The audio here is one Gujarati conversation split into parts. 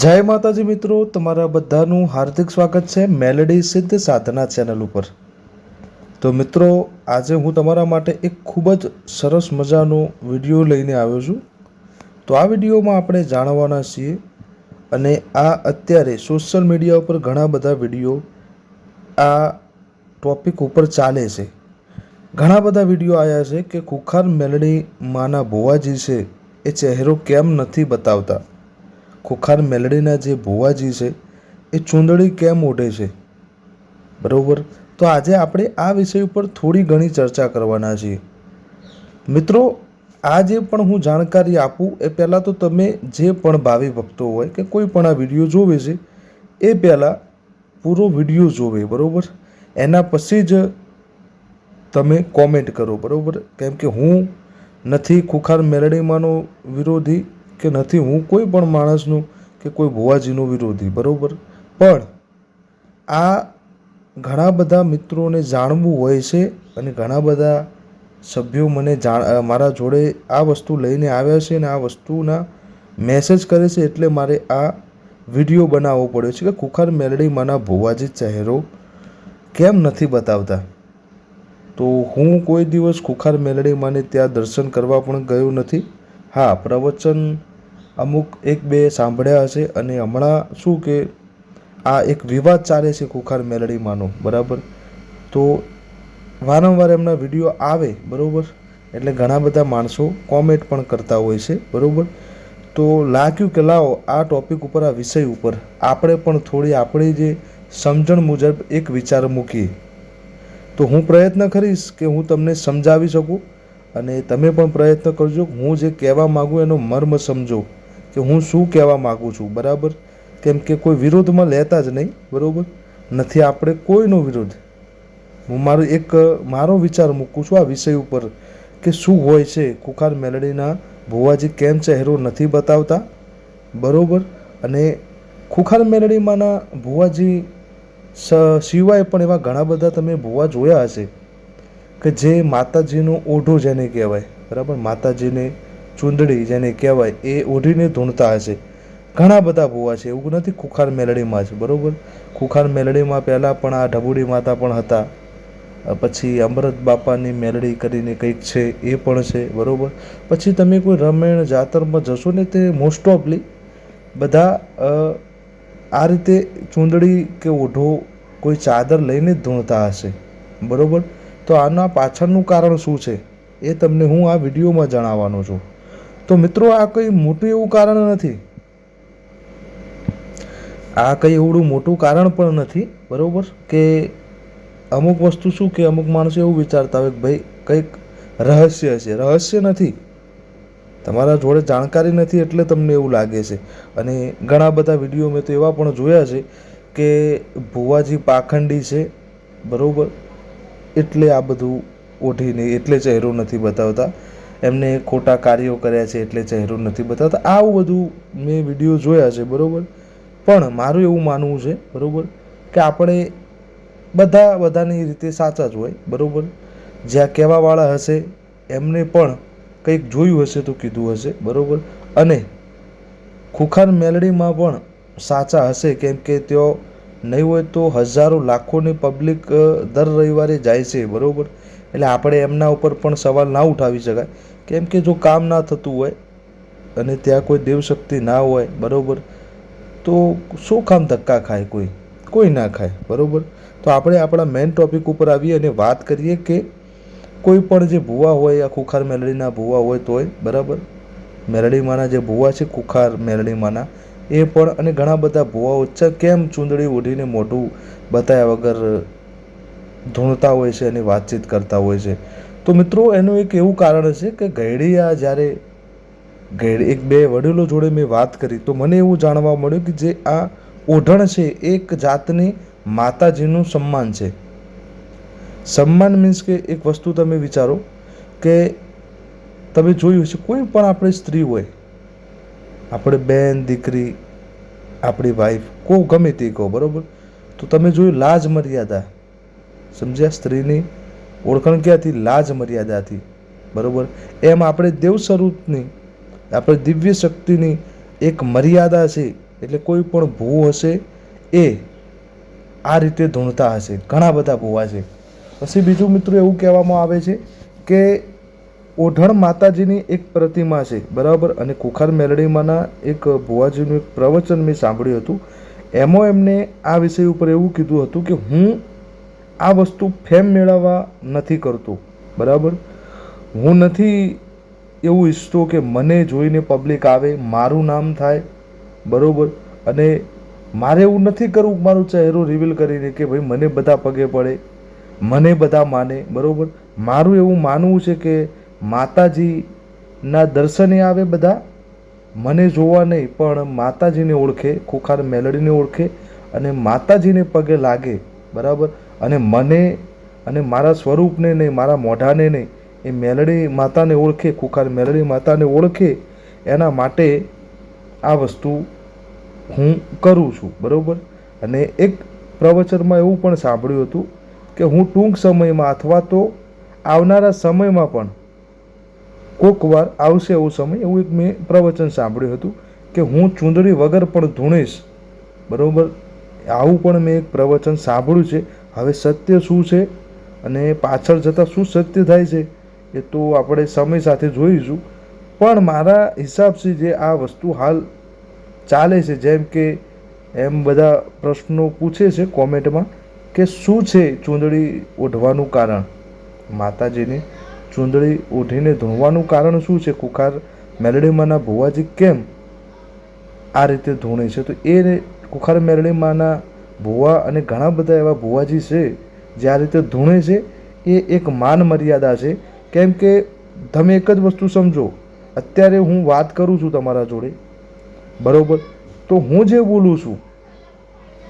જય માતાજી મિત્રો, તમારા બધાનું હાર્દિક સ્વાગત છે મેલેડી સિદ્ધ સાધના ચેનલ ઉપર. તો મિત્રો, આજે હું તમારા માટે એક ખૂબ જ સરસ મજાનો વીડિયો લઈને આવ્યો છું. તો આ વિડીયોમાં આપણે જાણવાના છીએ અને આ અત્યારે સોશિયલ મીડિયા ઉપર ઘણા બધા વીડિયો આ ટોપિક ઉપર ચાલે છે. ઘણા બધા વીડિયો આવ્યા છે કે ખુખાર મેલડી માના ભુવાજી છે, એ ચહેરો કેમ નથી બતાવતા? ખુખાર મેલડીના જે ભુવાજી છે, એ ચૂંદડી કેમ ઓઢે છે? બરાબર? તો આજે આપણે આ વિષય ઉપર થોડી ઘણી ચર્ચા કરવાના છીએ. મિત્રો, આ જે પણ હું જાણકારી આપું, એ પહેલાં તો તમે જે પણ ભાવિ ભક્તો હોય કે કોઈ પણ આ વીડિયો જોવે છે, એ પહેલાં પૂરો વીડિયો જોવે, બરાબર? એના પછી જ તમે કોમેન્ટ કરો, બરાબર? કેમ કે હું નથી ખુખાર મેલડીમાંનો વિરોધી કે નથી, હું કોઈ પણ માણસનું કે કોઈ ભુવાજીનો વિરોધી, બરાબર? પણ આ ઘણા બધા મિત્રોને જાણવું હોય છે અને ઘણા બધા સભ્યો મને જાણ મારા જોડે આ વસ્તુ લઈને આવ્યા છે અને આ વસ્તુના મેસેજ કરે છે એટલે મારે આ વીડિયો બનાવવો પડ્યો છે કે કુખાર મેલડીમાંના ભુવાજી ચહેરો કેમ નથી બતાવતા? તો હું કોઈ દિવસ ખુખાર મેલડીમાંને ત્યાં દર્શન કરવા પણ ગયો નથી. હા, પ્રવચન અમુક એક બે સાંભળ્યા હશે અને હમણાં શું કે આ એક વિવાદ ચાલે છે કુખાર મેલડીમાંનો, બરાબર? તો વારંવાર એમના વીડિયો આવે, બરાબર? એટલે ઘણા બધા માણસો કોમેન્ટ પણ કરતા હોય છે, બરાબર? તો લાગ્યું કે લાવો, આ ટોપિક ઉપર, આ વિષય ઉપર આપણે પણ થોડી આપણી જે સમજણ મુજબ એક વિચાર મૂકીએ. તો હું પ્રયત્ન કરીશ કે હું તમને સમજાવી શકું અને તમે પણ પ્રયત્ન કરજો. હું જે કહેવા માગું એનો મર્મ સમજો. કે હું શું કહેવા માગું છું, બરાબર? કેમ કે કોઈ વિરોધમાં લેતા જ નહીં, બરાબર? નથી, આપણે કોઈનો વિરોધ. હું મારો એક, મારો વિચાર મૂકું છું આ વિષય ઉપર કે શું હોય છે કુખાર મેલડીના ભુવાજી કેમ ચહેરો નથી બતાવતા, બરાબર? અને ખુખાર મેલડીમાંના ભુવાજી સિવાય પણ એવા ઘણા બધા તમે ભુવા જોયા હશે કે જે માતાજીનો ઓઢો જેને કહેવાય, બરાબર? માતાજીને ચૂંદડી જેને કહેવાય એ ઓઢીને ધૂણતા હશે. ઘણા બધા ભૂવા છે, એવું નથી ખુખાર મેલડીમાં જ, બરાબર? ખુખાર મેલડીમાં પહેલાં પણ આ ઢબુડી માતા પણ હતા. પછી અમૃત બાપાની મેલડી કરીને કંઈક છે, એ પણ છે, બરાબર? પછી તમે કોઈ રમેણ જાતરમાં જશો ને તે મોસ્ટ ઓફલી બધા આ રીતે ચૂંદડી કે ઓઢો કોઈ ચાદર લઈને જ ધૂણતા હશે, બરાબર? તો આના પાછળનું કારણ શું છે? એ તમને હું આ વિડીયોમાં જણાવવાનો છું. તો મિત્રો આ કંઈ મોટું એવું કારણ નથી. આ કંઈ એવડું મોટું કારણ પણ નથી, બરાબર? કે અમુક વસ્તુ શું કે અમુક માણસો એવું વિચારતા હોય કે ભાઈ કંઈક રહસ્ય છે. રહસ્ય નથી. તમારા જોડે જાણકારી નથી એટલે તમને એવું લાગે છે. અને ઘણા બધા વીડિયો મેં તો એવા પણ જોયા છે કે ભુવાજી પાખંડી છે, બરાબર? એટલે આ બધું ઓઢીને, એટલે ચહેરો નથી બતાવતા. એમને ખોટા કાર્યો કર્યા છે એટલે ચહેરો નથી બતાવતા. આવું બધું મેં વીડિયો જોયા છે, બરાબર? પણ મારું એવું માનવું છે, બરાબર, કે આપણે બધા બધાની રીતે સાચા જ હોય, બરાબર? જ્યાં કહેવાવાળા હશે, એમને પણ કંઈક જોયું હશે તો કીધું હશે, બરાબર? અને ખુખાર મેલડીમાં પણ સાચા હશે, કેમ કે તેઓ નહીં હોય તો હજારો લાખોની પબ્લિક દર રવિવારે જાય છે, બરાબર? એટલે આપણે એમના ઉપર પણ સવાલ ના ઉઠાવી શકાય. કેમ કે જો કામ ના થતું હોય અને ત્યાં કોઈ દેવશક્તિ ના હોય, બરાબર, તો શું કામ ધક્કા ખાય કોઈ? કોઈ ના ખાય, બરાબર? તો આપણે આપણા મેઇન ટોપિક ઉપર આવીએ અને વાત કરીએ કે કોઈ પણ જે ભૂવા હોય, આ ખુખાર મેલડીના ભૂવા હોય તોય, બરાબર? મેલડીમાંના જે ભૂવા છે, ખુખાર મેલડીમાંના, એ પણ અને ઘણા બધા ભૂવાઓ છે, કેમ ચૂંદડી ઓઢીને મોઢું બતાવ્યા વગર ધૂણતા હોય છે અને વાતચીત કરતા હોય છે? તો મિત્રો, એનું એક એવું કારણ છે કે ગઈડિયા જ્યારે ગઈડ એક બે વડીલો જોડે મેં વાત કરી, તો મને એવું જાણવા મળ્યું કે જે આ ઓઢણ છે, એક જાતની માતાજીનું સન્માન છે. સન્માન મીન્સ કે એક વસ્તુ તમે વિચારો કે તમે જોયું છે કોઈ પણ આપણે સ્ત્રી હોય, આપણે બેન, દીકરી, આપણી વાઈફ કો ગમે તે કહો, બરાબર? તો તમે જોયું લાજ મર્યાદા, સમજ્યા? સ્ત્રીની ઓળખાણ ક્યાંથી લાજ મર્યાદાથી બરાબર? એમ આપણે દેવ સ્વરૂપની આપણે દિવ્ય શક્તિની એક મર્યાદા છે, એટલે કોઈ પણ ભૂ હશે એ આ રીતે ધૂણતા હશે. ઘણા બધા ભૂવા છે. પછી બીજું મિત્રો એવું કહેવામાં આવે છે કે ઓઢણ માતાજીની એક પ્રતિમા છે, બરાબર? અને કુખાર મેલડીમાંના એક ભુવાજીનું એક પ્રવચન મેં સાંભળ્યું હતું. એમાં એમને આ વિષય ઉપર એવું કીધું હતું કે હું આ વસ્તુ ફેમ મેળવવા નથી કરતો. બરાબર? હું નથી એવું ઈચ્છતો કે મને જોઈને પબ્લિક આવે, મારું નામ થાય, બરાબર? અને મારે એવું નથી કરવું મારું ચહેરો રિવીલ કરીને કે ભાઈ મને બધા પગે પડે, મને બધા માને, બરાબર? મારું એવું માનવું છે કે માતાજીના દર્શને આવે બધા, મને જોવા નહીં, પણ માતાજીને ઓળખે, ખુખાર મેલડીને ઓળખે અને માતાજીને પગે લાગે, બરાબર? અને મને અને મારા સ્વરૂપને નહીં, મારા મોઢાને નહીં, એ મેલડી માતાને ઓળખે, કુખાર મેલડી માતાને ઓળખે, એના માટે આ વસ્તુ હું કરું છું, બરાબર? અને એક પ્રવચનમાં એવું પણ સાંભળ્યું હતું કે હું ટૂંક સમયમાં અથવા તો આવનારા સમયમાં પણ કોક વાર આવશે એવો સમય, એવું એક મેં પ્રવચન સાંભળ્યું હતું કે હું ચૂંદડી વગર પણ ધૂણીશ, બરાબર? આવું પણ મેં એક પ્રવચન સાંભળ્યું છે. હવે સત્ય શું છે અને પાછળ જતાં શું સત્ય થાય છે, એ તો આપણે સમય સાથે જોઈશું. પણ મારા હિસાબથી જે આ વસ્તુ હાલ ચાલે છે, જેમ કે એમ બધા પ્રશ્નો પૂછે છે કોમેન્ટમાં કે શું છે ચૂંદડી ઓઢવાનું કારણ? માતાજીની ચૂંદડી ઓઢીને ધૂણવાનું કારણ શું છે? કુખાર મેલડીમાંના ભુવાજી કેમ આ રીતે ધૂણે છે? તો એ કુખાર મેલડીમાંના ભુવા અને ઘણા બધા એવા ભુવાજી છે, જે આ રીતે ધૂણે છે, એ એક માન મર્યાદા છે. કેમ કે તમે એક જ વસ્તુ સમજો, અત્યારે હું વાત કરું છું તમારા જોડે. બરાબર? તો હું જે બોલું છું,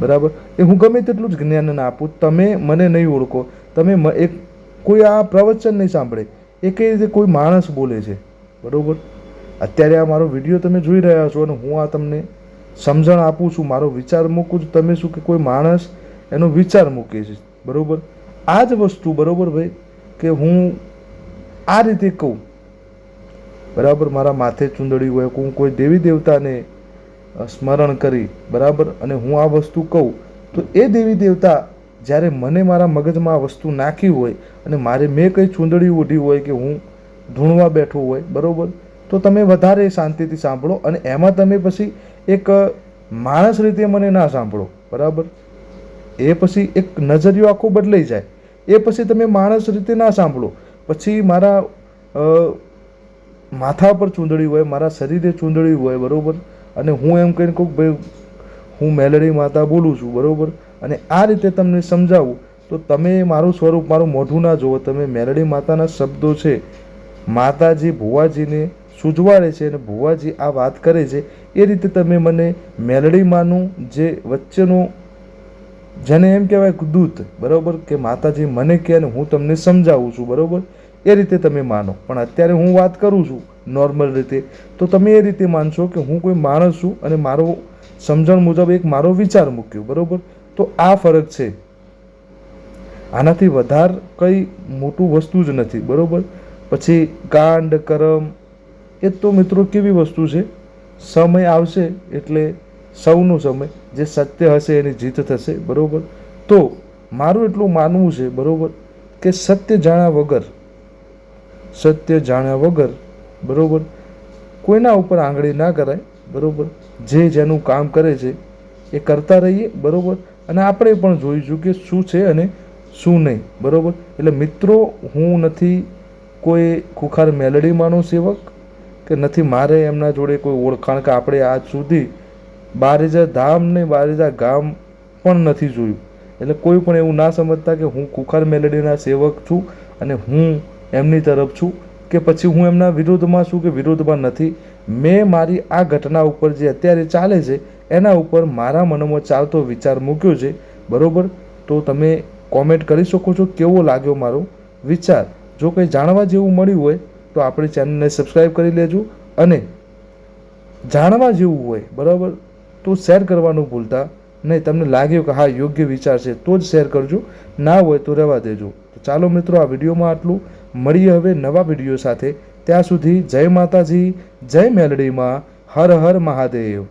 બરાબર? એ હું ગમે તેટલું જ જ્ઞાન આપું. તમે મને નહીં ઓળખો. તમે એક, કોઈ આ પ્રવચન નહીં સાંભળે. એ કઈ રીતે કોઈ માણસ બોલે છે? બરાબર? અત્યારે આ મારો વીડિયો તમે જોઈ રહ્યા છો અને હું આ તમને સમજણ આપું છું, મારો વિચાર મૂકું છું. તમે શું કે કોઈ માણસ એનો વિચાર મૂકે છે? બરાબર? આ જ વસ્તુ, બરાબર ભાઈ? કે હું આ રીતે કહું. બરાબર? મારા માથે ચૂંદડી હોય હું કોઈ દેવી દેવતાને સ્મરણ કરી, બરાબર? અને હું આ વસ્તુ કહું, તો એ દેવી દેવતા જ્યારે મને મારા મગજમાં આ વસ્તુ નાખી હોય અને મારે મેં કંઈ ચૂંદડી ઉઢી હોય કે હું ધૂણવા બેઠો હોય, બરાબર? તો તમે વધારે શાંતિથી સાંભળો અને એમાં તમે પછી એક માણસ રીતે મને ના સાંભળો, બરાબર? એ પછી એક નજરિયો આખો બદલાઈ જાય. એ પછી તમે માણસ રીતે ના સાંભળો. પછી મારા માથા પર ચૂંદડી હોય, મારા શરીરે ચૂંદડી હોય, બરાબર? અને હું એમ કહીને કહું ભાઈ, હું મેલડી માતા બોલું છું, બરાબર? અને આ રીતે તમને સમજાવું, તો તમે મારું સ્વરૂપ, મારું મોઢું ના જુઓ. તમે મેલડી માતાના શબ્દો છે. માતાજી, ભુવાજીને સૂજવાડે છે અને ભુવાજી આ વાત કરે છે, એ રીતે તમે મને મેલડીમાંનું જે વચ્ચેનું જેને એમ કહેવાય દૂત, બરાબર, કે માતાજી મને કહે અને હું તમને સમજાવું છું, બરાબર, એ રીતે તમે માનો. પણ અત્યારે હું વાત કરું છું નોર્મલ રીતે, તો તમે એ રીતે માનશો કે હું કોઈ માણસ છું અને મારો સમજણ મુજબ એક મારો વિચાર મૂક્યો, બરાબર? તો આ ફરક છે. આનાથી વધાર કંઈ મોટું વસ્તુ જ નથી, બરાબર? પછી કાંડ, કરમ એ તો મિત્રો કેવી વસ્તુ છે? સમય આવશે એટલે સૌનો સમય, જે સત્ય હશે એની જીત થશે, બરાબર? તો મારું એટલું માનવું છે, બરાબર, કે સત્ય જાણ્યા વગર, સત્ય જાણ્યા વગર, બરાબર, કોઈના ઉપર આંગળી ના કરાય, બરાબર? જે જેનું કામ કરે છે, એ કરતા રહીએ, બરાબર? અને આપણે પણ જોઈશું કે શું છે અને શું નહીં, બરાબર? એટલે મિત્રો, હું નથી કોઈ ખુખાર મેલડી માનો સેવક કે નથી, મારે એમના જોડે કોઈ ઓળખાણ કે આપણે આજ સુધી બારેજા ધામ ને બારેજા ગામ પણ નથી જોયું. એટલે કોઈ પણ એવું ના સમજતા કે હું કુખાર મેલેડીના સેવક છું અને હું એમની તરફ છું કે પછી હું એમના વિરોધમાં છું કે વિરોધમાં નથી. મેં મારી આ ઘટના ઉપર જે અત્યારે ચાલે છે, એના ઉપર મારા મનમાં ચાલતો વિચાર મૂક્યો છે. બરોબર? તો તમે કોમેન્ટ કરી શકો છો, કેવો લાગ્યો મારો વિચાર? જો કંઈ જાણવા જેવું મળ્યું હોય તો આપણી ચેનલને સબસ્ક્રાઈબ કરી લેજો અને જાણવા જેવું હોય, બરાબર? તો શેર કરવાનું ભૂલતા નહીં. તમને લાગ્યું કે હા, યોગ્ય વિચાર છે, તો જ શેર કરજો. ના હોય તો રહેવા દેજો. તો ચાલો મિત્રો, આ વિડીયોમાં આટલું. મળીએ હવે નવા વીડિયો સાથે. ત્યાં સુધી જય માતાજી, જય મેલડીમાં. હર હર મહાદેવ.